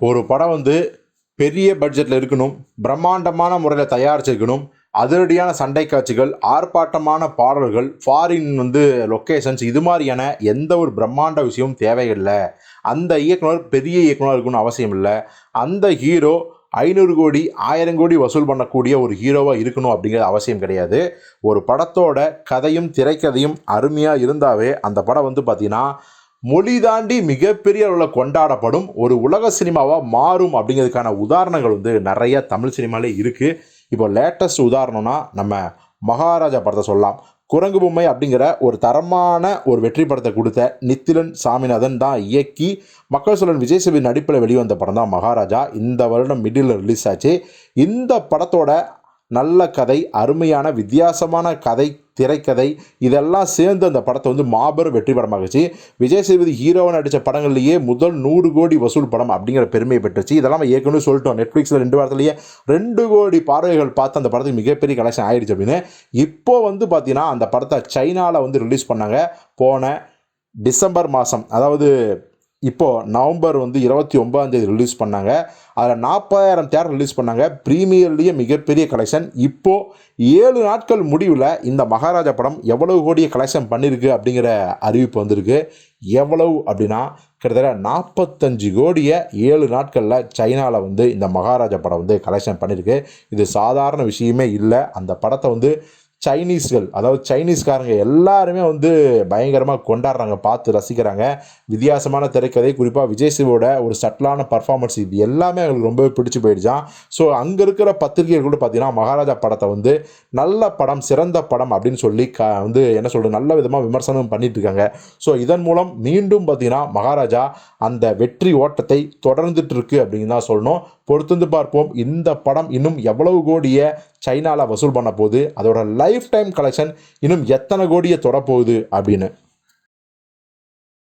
ஒரு படம் வந்து பெரிய பட்ஜெட்டில் இருக்கணும் பிரம்மாண்டமான முறையில் தயாரிச்சிருக்கணும் அதிரடியான சண்டை காட்சிகள் ஆர்ப்பாட்டமான பாடல்கள் ஃபாரின் வந்து லொக்கேஷன்ஸ் இது மாதிரியான எந்த ஒரு பிரம்மாண்ட விஷயமும் தேவையில்லை. அந்த இயக்குனர் பெரிய இயக்குனர் இருக்கணும்னு அவசியம் இல்லை. அந்த ஹீரோ ஐநூறு கோடி ஆயிரம் கோடி வசூல் பண்ணக்கூடிய ஒரு ஹீரோவாக இருக்கணும் அப்படிங்கிறது அவசியம் கிடையாது. ஒரு படத்தோட கதையும் திரைக்கதையும் அருமையாக இருந்தாவே அந்த படம் வந்து பார்த்திங்கன்னா மொழி தாண்டி மிகப்பெரிய அளவில் கொண்டாடப்படும் ஒரு உலக சினிமாவாக மாறும் அப்படிங்கிறதுக்கான உதாரணங்கள் வந்து நிறைய தமிழ் சினிமாலே இருக்குது இப்போ லேட்டஸ்ட் உதாரணம்னா நம்ம மகாராஜா படத்தை சொல்லலாம். குரங்கு பொம்மை அப்படிங்கிற ஒரு தரமான ஒரு வெற்றி படத்தை கொடுத்த நித்திலன் சாமிநாதன் தான் இயக்கி மக்கள் சொல்லன் விஜய் சேவி நடிப்பில் வெளிவந்த படம் தான் மகாராஜா. இந்த வருடம் மிடில் ரிலீஸ் ஆச்சு. இந்த படத்தோட நல்ல கதை அருமையான வித்தியாசமான கதை திரைக்கதை இதெல்லாம் சேர்ந்து அந்த படத்தை வந்து மாபெரும் வெற்றி படமாகிச்சு விஜய் சேதுபதி ஹீரோவை நடித்த படங்கள்லேயே முதல் நூறு கோடி வசூல் படம் அப்படிங்கிற பெருமையை பெற்றுச்சு. இதெல்லாம் ஏற்கனவே சொல்லிட்டோம். நெட்ஃப்ளிக்ஸில் ரெண்டு வாரத்துலேயே ரெண்டு கோடி பார்வைகள் பார்த்து அந்த படத்துக்கு மிகப்பெரிய கலெக்ஷன் ஆயிடுச்சு அப்படின்னு. இப்போ வந்து பார்த்தீங்கன்னா அந்த படத்தை சைனாவில் வந்து ரிலீஸ் பண்ணாங்க. போன டிசம்பர் மாதம் அதாவது இப்போது நவம்பர் வந்து இருபத்தி ஒம்பதாந்தேதி ரிலீஸ் பண்ணாங்க. அதில் நாற்பதாயிரம் தேர் ரிலீஸ் பண்ணாங்க. ப்ரீமியர்லேயே மிகப்பெரிய கலெக்ஷன் இப்போது ஏழு நாட்கள் முடிவில் இந்த மகாராஜா படம் எவ்வளவு கோடியை கலெக்ஷன் பண்ணியிருக்கு அப்படிங்கிற அறிவிப்பு வந்திருக்கு. எவ்வளவு அப்படின்னா கிட்டத்தட்ட நாற்பத்தஞ்சு கோடியை ஏழு நாட்களில் சைனாவில் வந்து இந்த மகாராஜா படம் வந்து கலெக்ஷன் பண்ணியிருக்கு இது சாதாரண விஷயமே இல்லை. அந்த படத்தை வந்து சைனீஸ்கள் அதாவது சைனீஸ்காரங்க எல்லாருமே வந்து பயங்கரமாக கொண்டாடுறாங்க பார்த்து ரசிக்கிறாங்க. வித்தியாசமான திரைக்கதை குறிப்பாக விஜய் சிவோட ஒரு சட்டலான பர்ஃபார்மன்ஸ் இது எல்லாமே அவங்களுக்கு ரொம்பவே பிடிச்சி போயிடுச்சான் ஸோ அங்கே இருக்கிற பத்திரிகைகள் கூட பார்த்தீங்கன்னா மகாராஜா படத்தை வந்து நல்ல படம் சிறந்த படம் அப்படின்னு சொல்லி க வந்து என்ன சொல்கிறது நல்ல விதமாக விமர்சனம் பண்ணிட்டு இருக்காங்க. ஸோ இதன் மூலம் மீண்டும் பார்த்தீங்கன்னா மகாராஜா அந்த வெற்றி ஓட்டத்தை தொடர்ந்துட்டு இருக்கு அப்படின்னு தான் சொல்லணும். பொறுத்திருந்து பார்ப்போம் இந்த படம் இன்னும் எவ்வளவு கோடிய சைனாவில் வசூல் பண்ண போகுது. அதோட லைஃப் டைம் கலெக்ஷன் இன்னும் எத்தனை கோடியை தொடப்போகுது அப்படின்னு